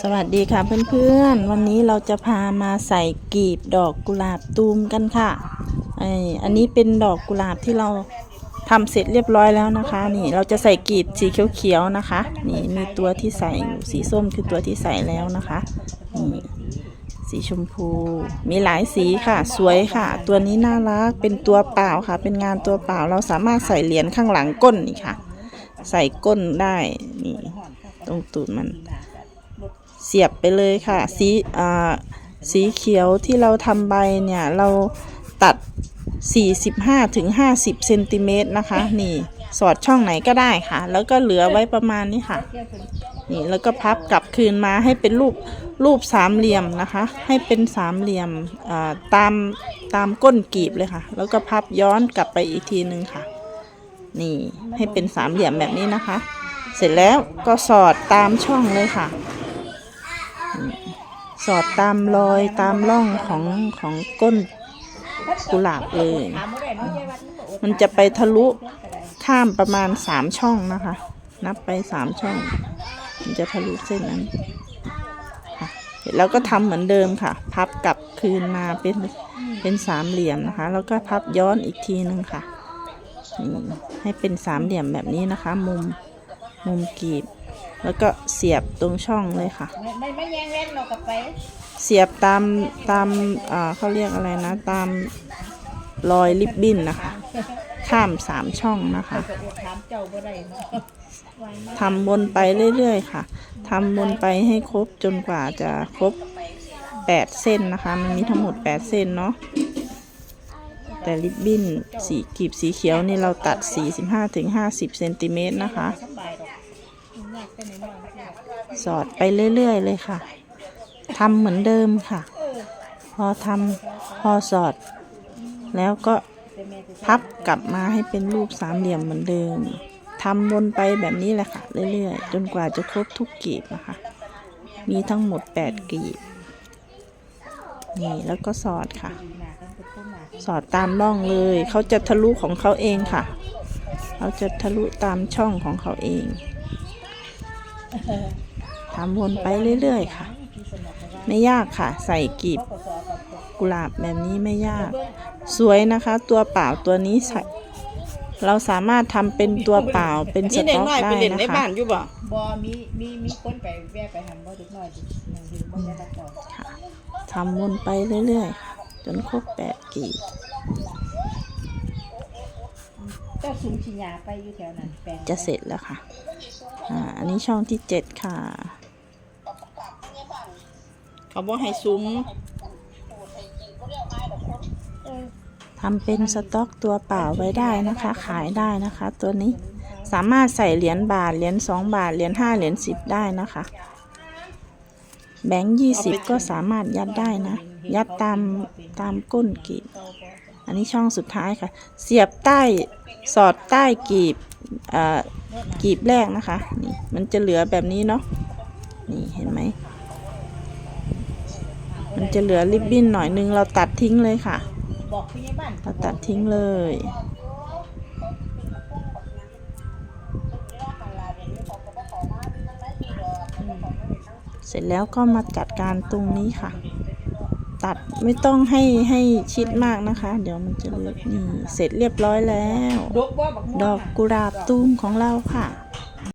สวัสดีค่ะเพื่อนๆ วันนี้เราจะพามาใส่กีบดอกกุหลาบตูมกันค่ะไออันนี้เป็นดอกกุหลาบที่เราทำเสร็จเรียบร้อยแล้วนะคะ นี่เราจะใส่กีบสีเขียวๆนะคะ นี่มีตัวที่ใส่อยู่สีส้มคือตัวที่ใส่แล้วนะคะนี่สีชมพู มีหลายสีค่ะ สวยค่ะ ตัวนี้น่ารักเป็นตัวเปล่าค่ะ เป็นงานตัวเปล่าเราสามารถใส่เหรียญข้างหลังก้นนี่ค่ะ ใส่ก้นได้นี่ตรงตูดมัน เสียบไปเลยค่ะ สีอ่าสีเขียวที่เราทำใบเนี่ย เราตัด 45ถึง50เซนติเมตรนะคะ นี่สอดช่องไหนก็ได้ค่ะ แล้วก็เหลือไว้ประมาณนี้ค่ะ นี่แล้วก็พับกลับคืนมาให้เป็นรูปรูปสามเหลี่ยมนะคะ ให้เป็นสามเหลี่ยมตามตามก้นกีบเลยค่ะ แล้วก็พับย้อนกลับไปอีกทีนึงค่ะ นี่ให้เป็นสามเหลี่ยมแบบนี้นะคะ เสร็จแล้วก็สอดตามช่องเลยค่ะ สอดตามรอยตามร่องของของก้นกุหลาบเลย มันจะไปทะลุข้ามประมาณสามช่องนะคะ นับไปสามช่อง มันจะทะลุเส้นนั้นค่ะเร็จแล้วก็ทำเหมือนเดิมค่ะ พับกลับคืนมาเป็นเป็นสามเหลี่ยมนะคะ แล้วก็พับย้อนอีกทีนึงค่ะนี่ให้เป็นสามเหลี่ยมแบบนี้นะคะ มุมมุมกีบ แล้วก็เสียบตรงช่องเลยค่ะ ไม่ไม่ไม่แย่งเล่นเรากลับไปเสียบตามตามอ่าเขาเรียกอะไรนะ ตามรอยริบบิ้นนะคะ ข้ามสามช่องนะคะจะอดถามเจ้าบ่ได้เนาะทำวนไปเรื่อยๆค่ะทำวนไปให้ครบจนกว่าจะครบแปดเส้นนะคะ มันมีทั้งหมดแปดเส้นเนาะแต่ริบบิ้นสีกลีบสีเขียวนี่เราตัด 45-50ถึง50เซนติเมตรนะคะ สอดไปเรื่อยๆเลยค่ะทำเหมือนเดิมค่ะ พอทำพอสอด แล้วก็พับกลับมาให้เป็นรูปสามเหลี่ยมเหมือนเดิมทำวนไปแบบนี้แหละค่ะ เรื่อยๆ จนกว่าจะครบทุกกีบนะคะ มีทั้งหมดแปดกีบ นี่แล้วก็สอดค่ะ สอดตามร่องเลย เขาจะทะลุของเขาเองค่ะ เขาจะทะลุตามช่องของเขาเอง ทำวนไปเรื่อยๆค่ะ ไม่ยากค่ะ ใส่กีบกุหลาบแบบนี้ไม่ยาก สวยนะคะ ตัวเปล่าตัวนี้ใส่เราสามารถทำเป็นตัวเปล่าเป็นสนี่เด็กต็อกน้อยได้ไปเล่นในนะคะบ้านอยู่บ่บ่มีมีมีคนไปแวะไปหันบ่ถึกน้อยดินั่งอยู่บ่ได้รับต่อทำวนไปเรื่อยๆค่ะ จนครบแปดกีบเจ้าสูงชิญาไปอยู่แถวนั้นแปลงจะเสร็จแล้วค่ะ อ่า อันนี้ช่องที่เจ็ดค่ะ เขาบอกให้ซุ้มทำเป็นสต็อกตัวเปล่าไว้ได้นะคะ ขายได้นะคะ ตัวนี้สามารถใส่เหรียญบาท เหรียญสองบาท เหรียญห้าเหรียญสิบได้นะคะ แบงค์ยี่สิบก็สามารถยัดได้นะ ยัดตามตามก้นกีบ นนี้ช่องสุดท้ายค่ะ เสียบใต้สอดใต้กีบกีบแรกนะคะนี่มันจะเหลือแบบนี้เนาะนี่เห็นไหมมันจะเหลือริบบิ้นหน่อยนึงเราตัดทิ้งเลยค่ะเราตัดทิ้งเลยเสร็จแล้วก็มาจัดการตรงนี้ค่ะ ตัดไม่ต้องให้ให้ชิดมากนะคะ เดี๋ยวมันจะเลือกนี่เสร็จเรียบร้อยแล้ว ดอกกุหลาบตูมของเราค่ะ